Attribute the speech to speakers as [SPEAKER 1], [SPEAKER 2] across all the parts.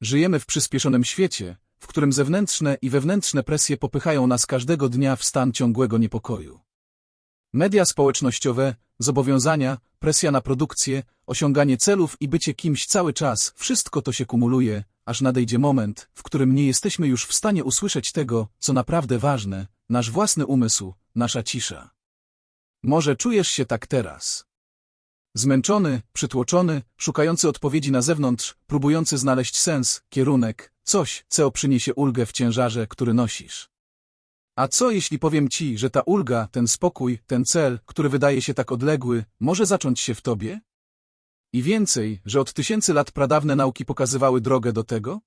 [SPEAKER 1] Żyjemy w przyspieszonym świecie, w którym zewnętrzne i wewnętrzne presje popychają nas każdego dnia w stan ciągłego niepokoju. Media społecznościowe, zobowiązania, presja na produkcję, osiąganie celów i bycie kimś cały czas, wszystko to się kumuluje, aż nadejdzie moment, w którym nie jesteśmy już w stanie usłyszeć tego, co naprawdę ważne, nasz własny umysł, nasza cisza. Może czujesz się tak teraz. Zmęczony, przytłoczony, szukający odpowiedzi na zewnątrz, próbujący znaleźć sens, kierunek, coś, co przyniesie ulgę w ciężarze, który nosisz. A co jeśli powiem ci, że ta ulga, ten spokój, ten cel, który wydaje się tak odległy, może zacząć się w tobie? I więcej, że od tysięcy lat pradawne nauki pokazywały drogę do tego?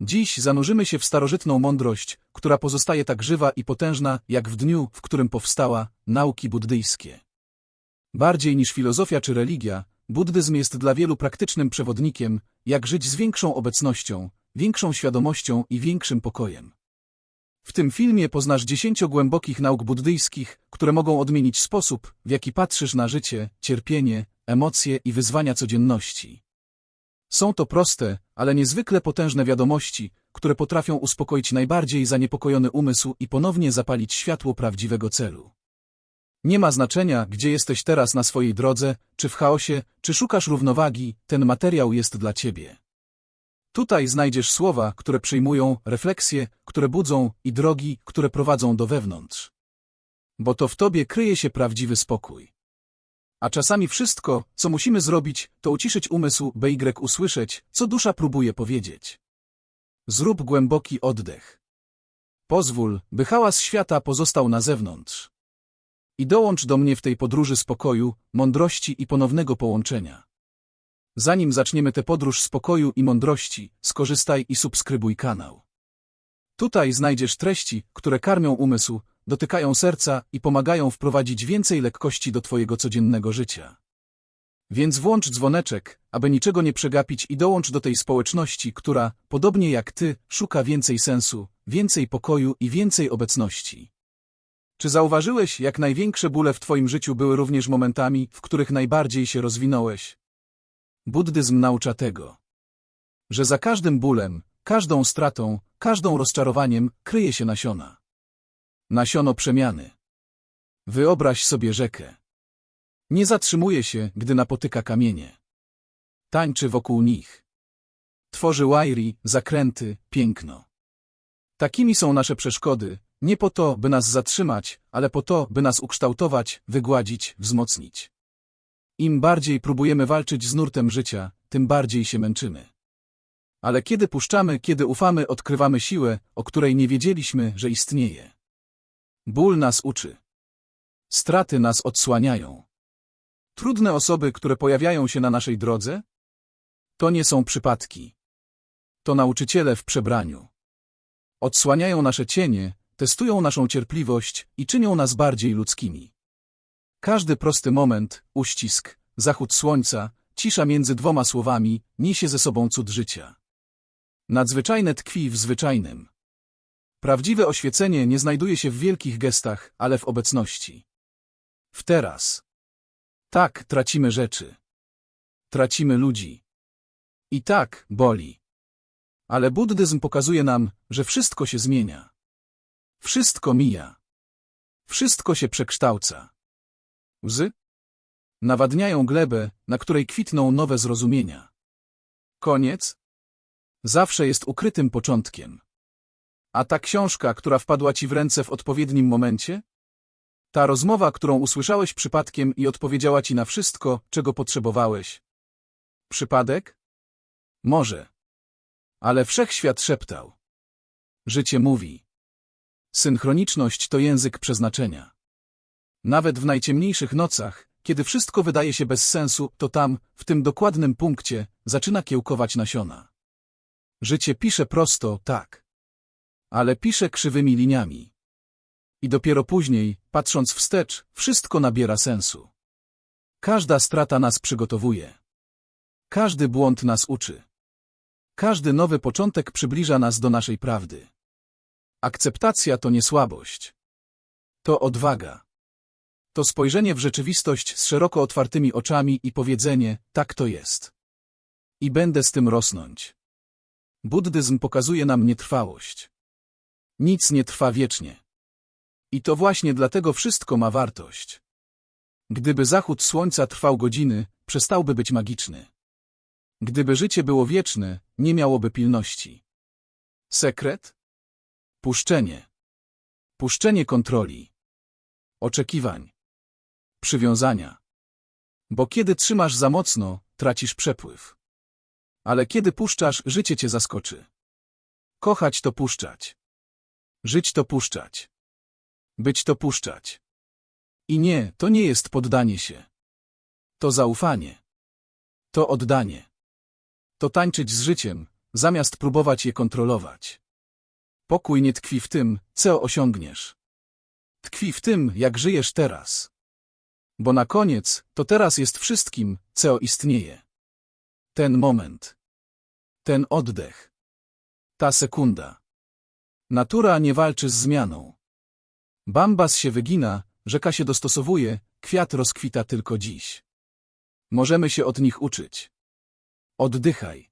[SPEAKER 1] Dziś zanurzymy się w starożytną mądrość, która pozostaje tak żywa i potężna, jak w dniu, w którym powstała, nauki buddyjskie. Bardziej niż filozofia czy religia, buddyzm jest dla wielu praktycznym przewodnikiem, jak żyć z większą obecnością, większą świadomością i większym pokojem. W tym filmie poznasz dziesięcio głębokich nauk buddyjskich, które mogą odmienić sposób, w jaki patrzysz na życie, cierpienie, emocje i wyzwania codzienności. Są to proste, ale niezwykle potężne wiadomości, które potrafią uspokoić najbardziej zaniepokojony umysł i ponownie zapalić światło prawdziwego celu. Nie ma znaczenia, gdzie jesteś teraz na swojej drodze, czy w chaosie, czy szukasz równowagi, ten materiał jest dla ciebie. Tutaj znajdziesz słowa, które przyjmują, refleksje, które budzą i drogi, które prowadzą do wewnątrz. Bo to w tobie kryje się prawdziwy spokój. A czasami wszystko, co musimy zrobić, to uciszyć umysł, by Y usłyszeć, co dusza próbuje powiedzieć. Zrób głęboki oddech. Pozwól, by hałas świata pozostał na zewnątrz. I dołącz do mnie w tej podróży spokoju, mądrości i ponownego połączenia. Zanim zaczniemy tę podróż spokoju i mądrości, skorzystaj i subskrybuj kanał. Tutaj znajdziesz treści, które karmią umysł, dotykają serca i pomagają wprowadzić więcej lekkości do Twojego codziennego życia. Więc włącz dzwoneczek, aby niczego nie przegapić i dołącz do tej społeczności, która, podobnie jak Ty, szuka więcej sensu, więcej pokoju i więcej obecności. Czy zauważyłeś, jak największe bóle w Twoim życiu były również momentami, w których najbardziej się rozwinąłeś? Buddyzm naucza tego, że za każdym bólem, każdą stratą, każdą rozczarowaniem kryje się nasiona. Nasiono przemiany. Wyobraź sobie rzekę. Nie zatrzymuje się, gdy napotyka kamienie. Tańczy wokół nich. Tworzy łajri, zakręty, piękno. Takimi są nasze przeszkody, nie po to, by nas zatrzymać, ale po to, by nas ukształtować, wygładzić, wzmocnić. Im bardziej próbujemy walczyć z nurtem życia, tym bardziej się męczymy. Ale kiedy puszczamy, kiedy ufamy, odkrywamy siłę, o której nie wiedzieliśmy, że istnieje. Ból nas uczy. Straty nas odsłaniają. Trudne osoby, które pojawiają się na naszej drodze? To nie są przypadki. To nauczyciele w przebraniu. Odsłaniają nasze cienie, testują naszą cierpliwość i czynią nas bardziej ludzkimi. Każdy prosty moment, uścisk, zachód słońca, cisza między dwoma słowami, niesie ze sobą cud życia. Nadzwyczajne tkwi w zwyczajnym. Prawdziwe oświecenie nie znajduje się w wielkich gestach, ale w obecności. W teraz. Tak, tracimy rzeczy. Tracimy ludzi. I tak, boli. Ale buddyzm pokazuje nam, że wszystko się zmienia. Wszystko mija. Wszystko się przekształca. Łzy nawadniają glebę, na której kwitną nowe zrozumienia. Koniec zawsze jest ukrytym początkiem. A ta książka, która wpadła ci w ręce w odpowiednim momencie? Ta rozmowa, którą usłyszałeś przypadkiem i odpowiedziała ci na wszystko, czego potrzebowałeś. Przypadek? Może. Ale wszechświat szeptał. Życie mówi. Synchroniczność to język przeznaczenia. Nawet w najciemniejszych nocach, kiedy wszystko wydaje się bez sensu, to tam, w tym dokładnym punkcie, zaczyna kiełkować nasiona. Życie pisze prosto, tak. Ale pisze krzywymi liniami. I dopiero później, patrząc wstecz, wszystko nabiera sensu. Każda strata nas przygotowuje. Każdy błąd nas uczy. Każdy nowy początek przybliża nas do naszej prawdy. Akceptacja to nie słabość. To odwaga. To spojrzenie w rzeczywistość z szeroko otwartymi oczami i powiedzenie, tak to jest. I będę z tym rosnąć. Buddyzm pokazuje nam nietrwałość. Nic nie trwa wiecznie. I to właśnie dlatego wszystko ma wartość. Gdyby zachód słońca trwał godziny, przestałby być magiczny. Gdyby życie było wieczne, nie miałoby pilności. Sekret? Puszczenie. Puszczenie kontroli. Oczekiwań. Przywiązania. Bo kiedy trzymasz za mocno, tracisz przepływ. Ale kiedy puszczasz, życie cię zaskoczy. Kochać to puszczać. Żyć to puszczać. Być to puszczać. I nie, to nie jest poddanie się. To zaufanie. To oddanie. To tańczyć z życiem, zamiast próbować je kontrolować. Pokój nie tkwi w tym, co osiągniesz. Tkwi w tym, jak żyjesz teraz. Bo na koniec, to teraz jest wszystkim, co istnieje. Ten moment. Ten oddech. Ta sekunda. Natura nie walczy z zmianą. Bambas się wygina, rzeka się dostosowuje, kwiat rozkwita tylko dziś. Możemy się od nich uczyć. Oddychaj.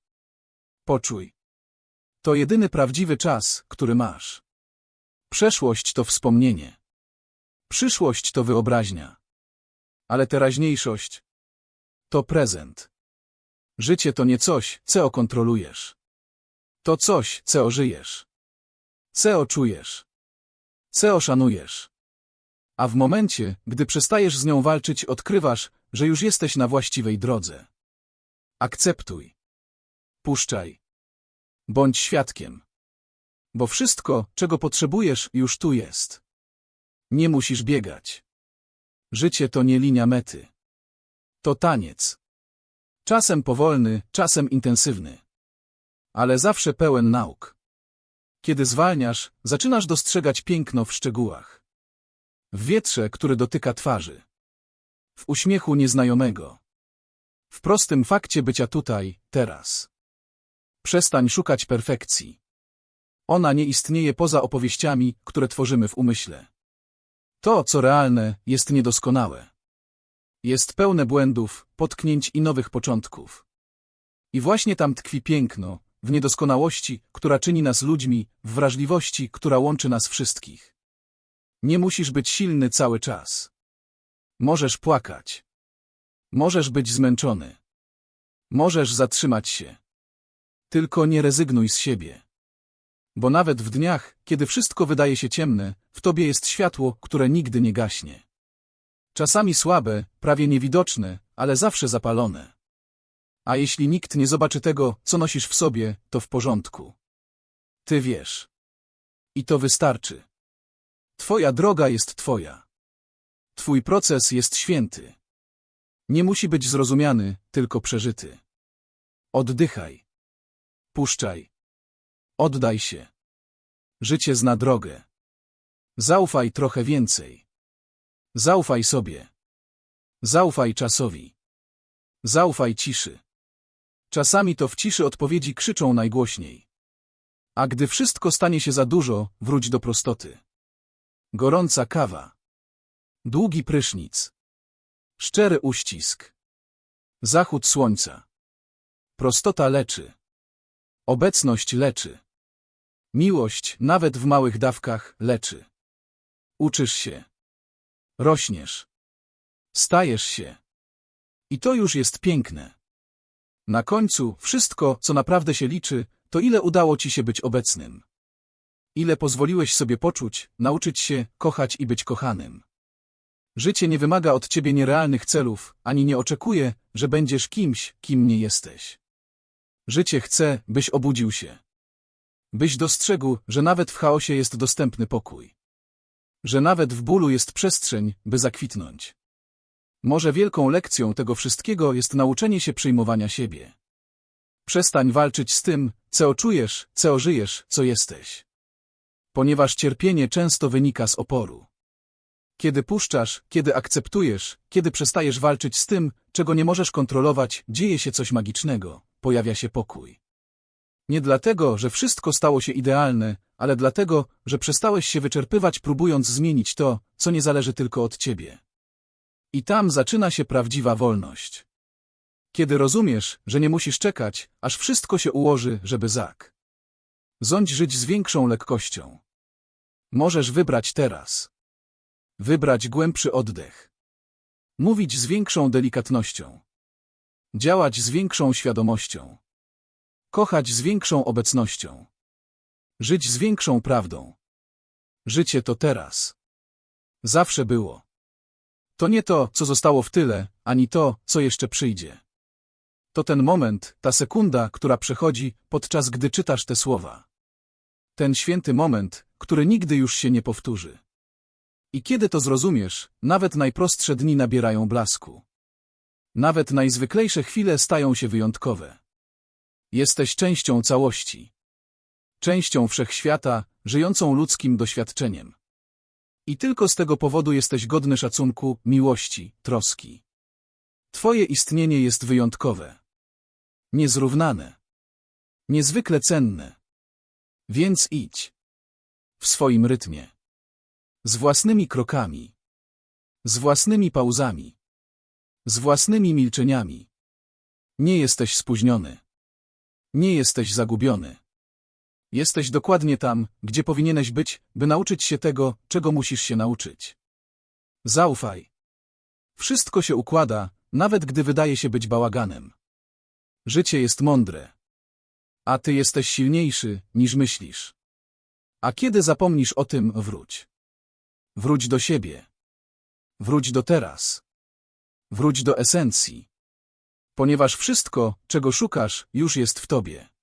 [SPEAKER 1] Poczuj. To jedyny prawdziwy czas, który masz. Przeszłość to wspomnienie. Przyszłość to wyobraźnia. Ale teraźniejszość to prezent. Życie to nie coś, co kontrolujesz. To coś, co żyjesz. Co czujesz. Co szanujesz. A w momencie, gdy przestajesz z nią walczyć, odkrywasz, że już jesteś na właściwej drodze. Akceptuj. Puszczaj. Bądź świadkiem. Bo wszystko, czego potrzebujesz, już tu jest. Nie musisz biegać. Życie to nie linia mety. To taniec. Czasem powolny, czasem intensywny. Ale zawsze pełen nauk. Kiedy zwalniasz, zaczynasz dostrzegać piękno w szczegółach. W wietrze, który dotyka twarzy. W uśmiechu nieznajomego. W prostym fakcie bycia tutaj, teraz. Przestań szukać perfekcji. Ona nie istnieje poza opowieściami, które tworzymy w umyśle. To, co realne, jest niedoskonałe. Jest pełne błędów, potknięć i nowych początków. I właśnie tam tkwi piękno, w niedoskonałości, która czyni nas ludźmi, w wrażliwości, która łączy nas wszystkich. Nie musisz być silny cały czas. Możesz płakać. Możesz być zmęczony. Możesz zatrzymać się. Tylko nie rezygnuj z siebie. Bo nawet w dniach, kiedy wszystko wydaje się ciemne, w tobie jest światło, które nigdy nie gaśnie. Czasami słabe, prawie niewidoczne, ale zawsze zapalone. A jeśli nikt nie zobaczy tego, co nosisz w sobie, to w porządku. Ty wiesz. I to wystarczy. Twoja droga jest twoja. Twój proces jest święty. Nie musi być zrozumiany, tylko przeżyty. Oddychaj. Puszczaj. Oddaj się. Życie zna drogę. Zaufaj trochę więcej. Zaufaj sobie. Zaufaj czasowi. Zaufaj ciszy. Czasami to w ciszy odpowiedzi krzyczą najgłośniej. A gdy wszystko stanie się za dużo, wróć do prostoty. Gorąca kawa. Długi prysznic. Szczery uścisk. Zachód słońca. Prostota leczy. Obecność leczy. Miłość, nawet w małych dawkach, leczy. Uczysz się. Rośniesz. Stajesz się. I to już jest piękne. Na końcu wszystko, co naprawdę się liczy, to ile udało ci się być obecnym. Ile pozwoliłeś sobie poczuć, nauczyć się, kochać i być kochanym. Życie nie wymaga od ciebie nierealnych celów, ani nie oczekuje, że będziesz kimś, kim nie jesteś. Życie chce, byś obudził się. Byś dostrzegł, że nawet w chaosie jest dostępny pokój. Że nawet w bólu jest przestrzeń, by zakwitnąć. Może wielką lekcją tego wszystkiego jest nauczenie się przyjmowania siebie. Przestań walczyć z tym, co czujesz, co żyjesz, co jesteś. Ponieważ cierpienie często wynika z oporu. Kiedy puszczasz, kiedy akceptujesz, kiedy przestajesz walczyć z tym, czego nie możesz kontrolować, dzieje się coś magicznego, pojawia się pokój. Nie dlatego, że wszystko stało się idealne, ale dlatego, że przestałeś się wyczerpywać próbując zmienić to, co nie zależy tylko od ciebie. I tam zaczyna się prawdziwa wolność. Kiedy rozumiesz, że nie musisz czekać, aż wszystko się ułoży, żeby zak. Ządź żyć z większą lekkością. Możesz wybrać teraz. Wybrać głębszy oddech. Mówić z większą delikatnością. Działać z większą świadomością. Kochać z większą obecnością. Żyć z większą prawdą. Życie to teraz. Zawsze było. To nie to, co zostało w tyle, ani to, co jeszcze przyjdzie. To ten moment, ta sekunda, która przechodzi, podczas gdy czytasz te słowa. Ten święty moment, który nigdy już się nie powtórzy. I kiedy to zrozumiesz, nawet najprostsze dni nabierają blasku. Nawet najzwyklejsze chwile stają się wyjątkowe. Jesteś częścią całości. Częścią wszechświata, żyjącą ludzkim doświadczeniem. I tylko z tego powodu jesteś godny szacunku, miłości, troski. Twoje istnienie jest wyjątkowe. Niezrównane. Niezwykle cenne. Więc idź. W swoim rytmie. Z własnymi krokami. Z własnymi pauzami. Z własnymi milczeniami. Nie jesteś spóźniony. Nie jesteś zagubiony. Jesteś dokładnie tam, gdzie powinieneś być, by nauczyć się tego, czego musisz się nauczyć. Zaufaj. Wszystko się układa, nawet gdy wydaje się być bałaganem. Życie jest mądre. A ty jesteś silniejszy, niż myślisz. A kiedy zapomnisz o tym, wróć. Wróć do siebie. Wróć do teraz. Wróć do esencji. Ponieważ wszystko, czego szukasz, już jest w tobie.